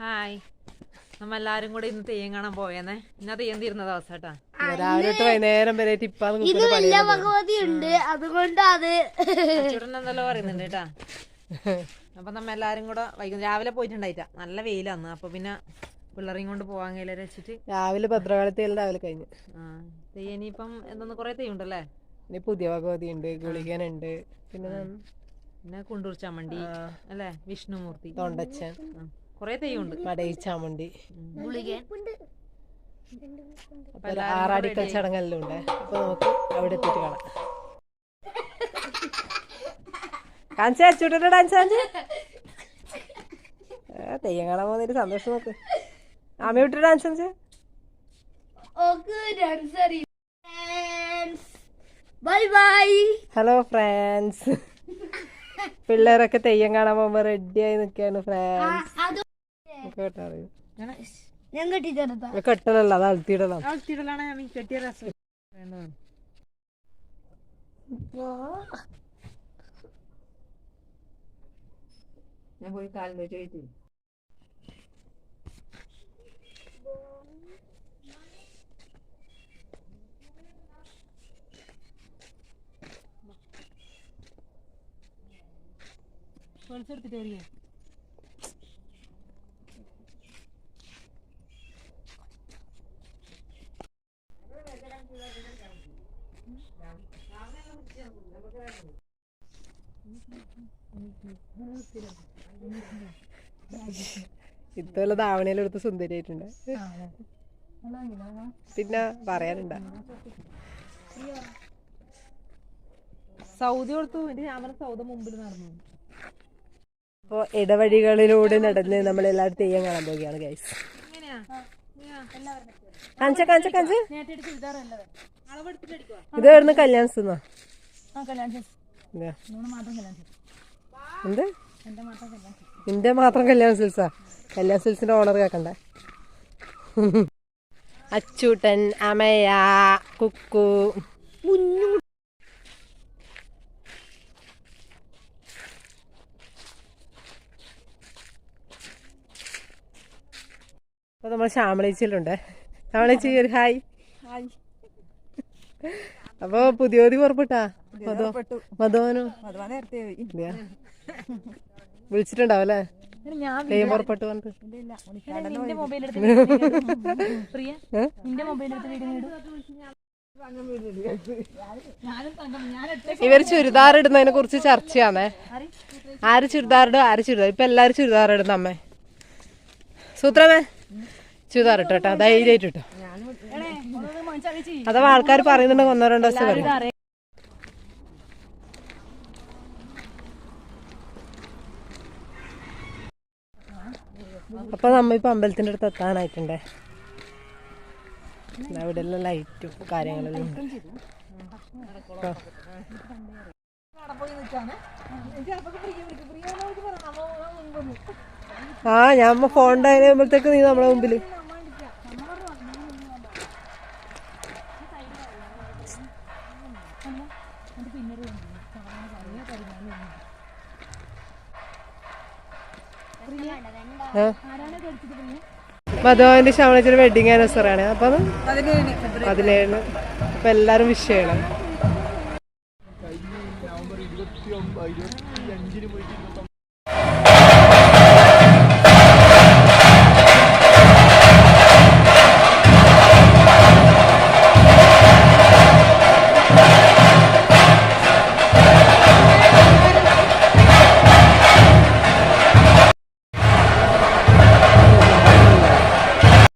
Hi നമ്മ എല്ലാരും കൂടെ ഇന്ന് തെയ്യം കാണാൻ പോയേന്നെ. ഇന്ന തെയ്യം തീരുന്ന ദിവസം കേട്ടാ രാവിലെ തൊട്ട് വൈകുന്നേരം വരെ വലിയ ഭഗവതി ഉണ്ട് അതുകൊണ്ട് അത് പറയുന്നുണ്ട് കേട്ടാ. അപ്പൊ നമ്മ എല്ലാരും കൂടെ വൈകുന്നേരം രാവിലെ പോയിട്ടുണ്ടായിട്ടാ. നല്ല വെയിലാന്ന് അപ്പൊ പിന്നെ പിള്ളേരെയും കൊണ്ട് പോവാൻ കയ്യിലെ വെച്ചിട്ട് രാവിലെ ഭദ്രകാലത്തെ രാവിലെ കഴിഞ്ഞു. തെയ്യം ഇനിയിപ്പം എന്തെന്ന് കൊറേ തെയ്യം ഉണ്ടല്ലേ? ഇനി പുതിയ ഭഗവതി ഉണ്ട് ഗുളികനുണ്ട് പിന്നെ പിന്നെ കുണ്ടൂർ ചമ്മണ്ടി അല്ലെ? വിഷ്ണുമൂർത്തി. തൊണ്ടച്ചൻ. കൊറേ തെയ്യം ഉണ്ട് മടയി ചാമുണ്ടി ഗുളികൻ അപ്പൊ ഒരു ആറാടിക്കൽ ചടങ്ങെല്ലാം ഉണ്ട് അപ്പൊ നമുക്ക് അവിടെ എത്തിയിട്ട് കാണാം. കാണിച്ചാ ഡാൻസ് കാണിച്ച്? തെയ്യം കാണാൻ പോകുന്നൊരു സന്തോഷം നോക്ക്. ആമ വിട്ട് ഡാൻസ് കാണിച്ചാ? ഓക്ക് dance bye bye hello friends പിള്ളേരൊക്കെ തെയ്യം കാണാൻ പോകുമ്പോ റെഡിയായി നിൽക്കാണ് കേട്ടോ അറിയും ഞാൻ കെട്ടിച്ചെടുത്ത കെട്ടലല്ല അത് അഴുത്തിയിടലാണ് തിടലാണ് ഞാൻ കെട്ടിയ രസം ഞാൻ പോയി കാലിന്റെ ചോദിച്ചു എടുത്തിട്ട് വരിക. ഇത്തവല്ല ധാവണയിലെടുത്ത് സുന്ദരിയായിട്ടുണ്ട്. പിന്നെ പറയാനുണ്ട. സൗദി കൊടുത്തു. ഞാൻ സൗദ മുമ്പിൽ നടന്നു. അപ്പോൾ ഇടവഴികളിലൂടെ നടന്ന് നമ്മൾ എല്ലാവരും തെയ്യം കാണാൻ പോവുകയാണ് ഗൈസ് കാണിച്ച കാണിച്ച കാണിച്ച. ഇത് എവിടുന്ന് സുന്നാ ഇതാ. എന്ത്? നിന്റെ മാത്രം കല്യാണ സിൽസാ കല്യാണ സിൽസിന്റെ ഓണർ കേക്കണ്ടേ? അച്ചൂട്ടൻ അമയ കുക്കു. അപ്പൊ നമ്മൾ ശ്യാമളേച്ചിയിലുണ്ട്. ശ്യാമളേച്ചി ഒരു ഹായ്. അപ്പൊ പുതിയോതി പുറപ്പെട്ടാ? മധു മധുവനോ? ഇല്ല. വിളിച്ചിട്ടുണ്ടാവും അല്ലേ? ഞാൻ പുറപ്പെട്ടു ചുരിദാർ ഇടുന്നതിനെ കുറിച്ച് ചർച്ചയാണേ ആര്? ചുരിദാർ ഇടും ആര് ചുരിദാർ ഇപ്പൊ എല്ലാരും ചുരിദാർ ഇടുന്ന അമ്മേ. സൂത്രമേ? ചുരിദാർ ഇട്ടോ കേട്ടോ. ധൈര്യമായിട്ട് ഇട്ടോ അഥവാ ആൾക്കാർ പറയുന്നുണ്ടെങ്കിൽ ഒന്നോ ദിവസം പറയും അപ്പൊ നമ്മ ഇപ്പൊ അമ്പലത്തിന്റെ അടുത്ത് എത്താനായിട്ടുണ്ടേ. അവിടെ ഉള്ള ലൈറ്റും കാര്യങ്ങളെല്ലാം ഉണ്ട് ആ ഞമ്മ ഫോൺ അതിന് കഴിയുമ്പോഴത്തേക്ക് നീ നമ്മളെ മുമ്പിൽ മധുവാന്റെ ശവണച്ചിന് വെഡിങ് ആനിവേഴ്സറി ആണ്. അപ്പൊ പതിനേഴിന്. അപ്പം എല്ലാവരും വിഷ് ചെയ്യണം. നവംബർ ഇരുപത്തി അഞ്ചിന് പോയിട്ട്